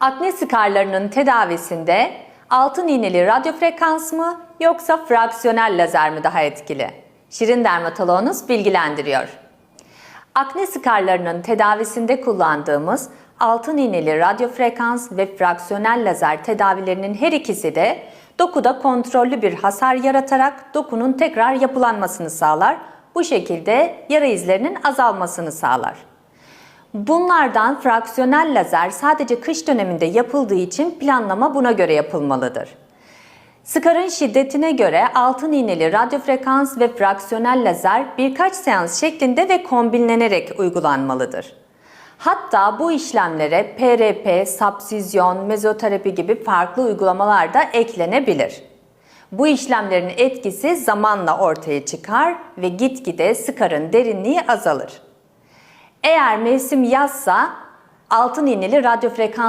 Akne skarlarının tedavisinde altın iğneli radyo frekans mı yoksa fraksiyonel lazer mi daha etkili? Şirin dermatoloğunuz bilgilendiriyor. Akne skarlarının tedavisinde kullandığımız altın iğneli radyo frekans ve fraksiyonel lazer tedavilerinin her ikisi de dokuda kontrollü bir hasar yaratarak dokunun tekrar yapılanmasını sağlar. Bu şekilde yara izlerinin azalmasını sağlar. Bunlardan fraksiyonel lazer sadece kış döneminde yapıldığı için planlama buna göre yapılmalıdır. Skarın şiddetine göre altın iğneli radyo frekans ve fraksiyonel lazer birkaç seans şeklinde ve kombinlenerek uygulanmalıdır. Hatta bu işlemlere PRP, sapsizyon, mezoterapi gibi farklı uygulamalar da eklenebilir. Bu işlemlerin etkisi zamanla ortaya çıkar ve gitgide skarın derinliği azalır. Eğer mevsim yazsa altın iğneli radyo frekans